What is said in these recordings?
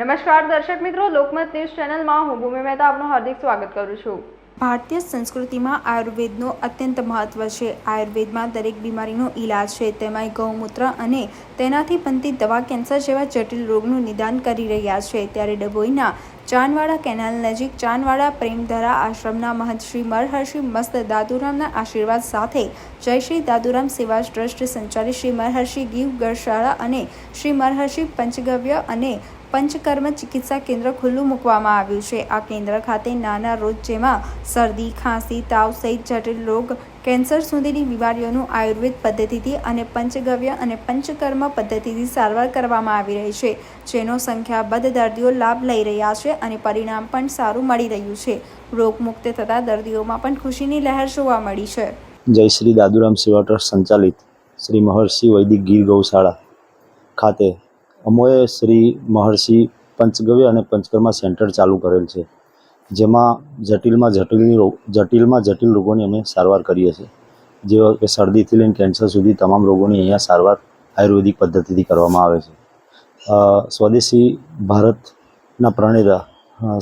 નમસ્કાર, દર્શક મિત્રો. લોકમત ન્યૂઝ ચેનલમાં હું ભૂમિ મહેતા આપનું હાર્દિક સ્વાગત કરું છું. ભારતીય સંસ્કૃતિમાં આયુર્વેદનો અત્યંત મહત્વ છે. આયુર્વેદમાં દરેક બીમારીનો ઈલાજ છે. તેમાંય ગૌમૂત્ર અને તેનાથી બનતી દવા કેન્સર જેવા જટિલ રોગનું નિદાન કરી રહ્યા છે. ત્યારે ડભોઈના ચાંદવાડા કેનાલ નજીક ચાંદવાડા પ્રેમધરા આશ્રમના મહંત શ્રી મરહર્ષિ મસ્ત દાદુરામના આશીર્વાદ સાથે જય શ્રી દાદુરામ સેવા ટ્રસ્ટ સંચાલિત શ્રી મરહર્ષિ ગીવ ગરશાળા અને શ્રી મરહર્ષિ પંચગવ્ય અને પંચકર્મ ચિકિત્સા કેન્દ્ર ખુલ્લું મૂકવામાં આવ્યું છે. આ કેન્દ્ર ખાતે નાના રોગ જેમાં શરદી, ખાંસી, તાવ સહિત જટિલ રોગ કેન્સર સુધીની બીમારીઓનું આયુર્વેદ પદ્ધતિથી અને પંચગવ્ય અને પંચકર્મ પદ્ધતિથી સારવાર કરવામાં આવી રહી છે, જેનો સંખ્યાબદ્ધ દર્દીઓ લાભ લઈ રહ્યા છે અને પરિણામ પણ સારું મળી રહ્યું છે. રોગમુક્ત થતા દર્દીઓમાં પણ ખુશીની લહેર જોવા મળી છે. જય શ્રી દાદુરામ સેવા ટ્રસ્ટ સંચાલિત શ્રી મહર્ષિ વૈદિક ગીર ગૌશાળા ખાતે અમોએ શ્રી મહર્ષિ પંચગવ્ય અને પંચકર્મા સેન્ટર ચાલુ કરેલ છે. જેમાં જટિલમાં જટિલની જટિલમાં જટિલ રોગોની અમે સારવાર કરીએ છીએ. જેવા કે શરદીથી લઈને કેન્સર સુધી તમામ રોગોની અહીંયા સારવાર આયુર્વેદિક પદ્ધતિથી કરવામાં આવે છે. સ્વદેશી ભારતના પ્રણેતા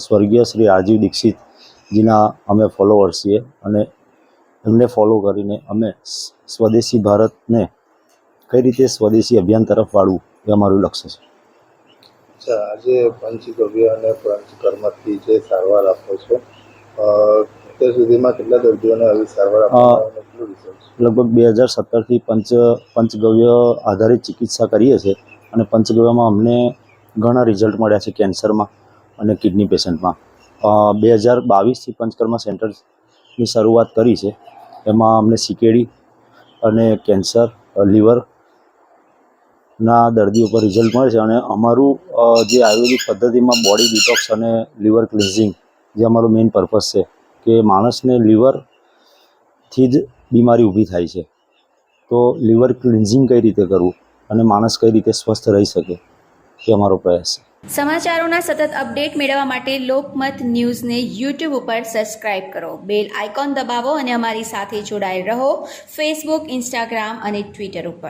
સ્વર્ગીય શ્રી રાજીવ દીક્ષિતજીના અમે ફોલોવર્સ છીએ અને એમને ફોલો કરીને અમે સ્વદેશી ભારતને કઈ રીતે સ્વદેશી અભિયાન તરફ વાળવું એ અમારું લક્ષ્ય છે. અચ્છા આજે પંચગવ્ય અને પંચકર્મથી જે સારવાર આપો છો અત્યાર સુધીમાં કેટલા દર્દીઓને આવી સારવાર લગભગ બે હજાર સત્તરથી પંચ પંચગવ્ય આધારિત ચિકિત્સા કરીએ છીએ અને પંચગવ્યમાં અમને ઘણા રિઝલ્ટ મળ્યા છે કેન્સરમાં અને કિડની પેશન્ટમાં. બે હજાર બાવીસથી પંચકર્મા સેન્ટરની શરૂઆત કરી છે. એમાં અમને સીકેડી અને કેન્સર લીવર ના દર્દી ઉપર રિઝલ્ટ મળે છે અને અમારું જે આયુર્વેદિક પદ્ધતિમાં બોડી ડિટોક્સ અને લીવર ક્લિન્ઝિંગ જે અમારો મેઇન પર્પઝ છે કે માણસને લીવરથી જ બીમારી ઊભી થાય છે. તો લીવર ક્લિન્ઝિંગ કઈ રીતે કરવું અને માણસ કઈ રીતે સ્વસ્થ રહી શકે એ અમારો પ્રયાસ છે. સમાચારોના સતત અપડેટ મેળવવા માટે લોકમત ન્યૂઝને યુટ્યુબ ઉપર સબસ્ક્રાઇબ કરો. બેલ આઇકોન દબાવો અને અમારી સાથે જોડાયેલ રહો. ફેસબુક ઇન્સ્ટાગ્રામ અને ટ્વિટર ઉપર.